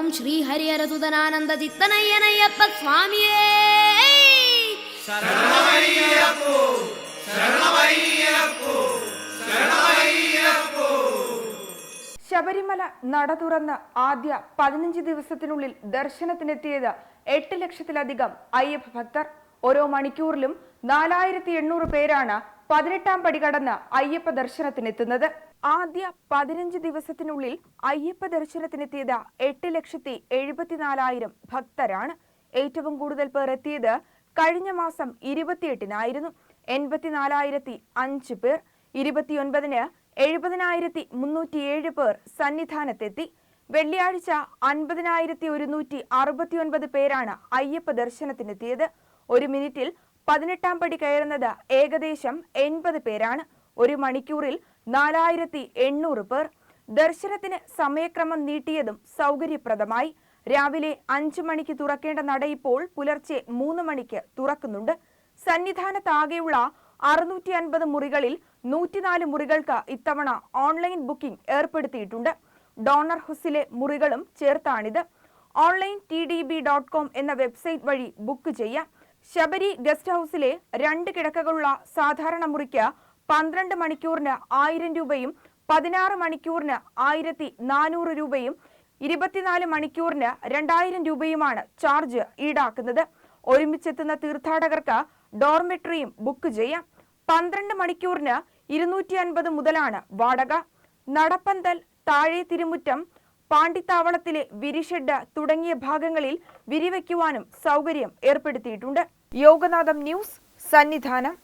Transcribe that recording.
ഓം ശ്രീ ഹരിഹരസുതനാനന്ദ ചിത്തനയ്യനയ്യപ്പ സ്വാമിയേ ശബരിമല നട തുറന്ന് ആദ്യ പതിനഞ്ച് ദിവസത്തിനുള്ളിൽ ദർശനത്തിനെത്തിയത് എട്ട് ലക്ഷത്തിലധികം അയ്യപ്പ ഭക്തർ. ഓരോ മണിക്കൂറിലും നാലായിരത്തി എണ്ണൂറ് പേരാണ് പതിനെട്ടാം പടി കടന്ന് അയ്യപ്പ ദർശനത്തിനെത്തുന്നത്. ആദ്യ പതിനഞ്ച് ദിവസത്തിനുള്ളിൽ അയ്യപ്പ ദർശനത്തിനെത്തിയത് എട്ട് ലക്ഷത്തി എഴുപത്തിനാലായിരം ഭക്തരാണ്. ഏറ്റവും കൂടുതൽ പേർ എത്തിയത് കഴിഞ്ഞ മാസം ഇരുപത്തിയെട്ടിനായിരുന്നു. എൺപത്തിനാലായിരത്തി അഞ്ച് പേർ ഇരുപത്തിയൊൻപതിന് എഴുപതിനായിരത്തി മുന്നൂറ്റിയേഴ് പേർ സന്നിധാനത്തെത്തി. വെള്ളിയാഴ്ച അൻപതിനായിരത്തി ഒരുന്നൂറ്റി അറുപത്തിയൊൻപത് പേരാണ് അയ്യപ്പ ദർശനത്തിനെത്തിയത്. ഒരു മിനിറ്റിൽ പതിനെട്ടാം പടി കയറുന്നത് ഏകദേശം എൺപത് പേരാണ്. ഒരു മണിക്കൂറിൽ നാലായിരത്തി എണ്ണൂറ് പേർ ദർശനത്തിന് സമയക്രമം നീട്ടിയതും സൗകര്യപ്രദമായി. രാവിലെ അഞ്ചു മണിക്ക് തുറക്കേണ്ട നട ഇപ്പോൾ പുലർച്ചെ മൂന്ന് മണിക്ക് തുറക്കുന്നുണ്ട്. സന്നിധാനത്താകെയുള്ള അറുന്നൂറ്റി അൻപത് മുറികളിൽ നൂറ്റിനാല് മുറികൾക്ക് ഇത്തവണ ഓൺലൈൻ ബുക്കിംഗ് ഏർപ്പെടുത്തിയിട്ടുണ്ട്. ഡോണർ ഹൗസിലെ മുറികളും ചേർത്താണിത് online T D B dot com എന്ന വെബ്സൈറ്റ് വഴി ബുക്ക് ചെയ്യാം. ശബരി ഗസ്റ്റ് ഹൗസിലെ രണ്ട് കിടക്കകളുള്ള സാധാരണ മുറിക്ക് പന്ത്രണ്ട് മണിക്കൂറിന് ആയിരം രൂപയും പതിനാറ് മണിക്കൂറിന് ആയിരത്തി നാനൂറ് രൂപയും ഇരുപത്തിനാല് മണിക്കൂറിന് രണ്ടായിരം രൂപയുമാണ് ചാർജ് ഈടാക്കുന്നത്. ഒരുമിച്ചെത്തുന്ന തീർത്ഥാടകർക്ക് ഡോർമെട്രിയും ബുക്ക് ചെയ്യാം. പന്ത്രണ്ട് മണിക്കൂറിന് ഇരുന്നൂറ്റി അൻപത് മുതലാണ് വാടക. നടപ്പന്തൽ താഴെ തിരുമുറ്റം പാണ്ടിത്താവളത്തിലെ വിരിഷെഡ് തുടങ്ങിയ ഭാഗങ്ങളിൽ വിരിവയ്ക്കുവാനും സൗകര്യം ഏർപ്പെടുത്തിയിട്ടുണ്ട്. യോഗനാഥം ന്യൂസ് സന്നിധാനം.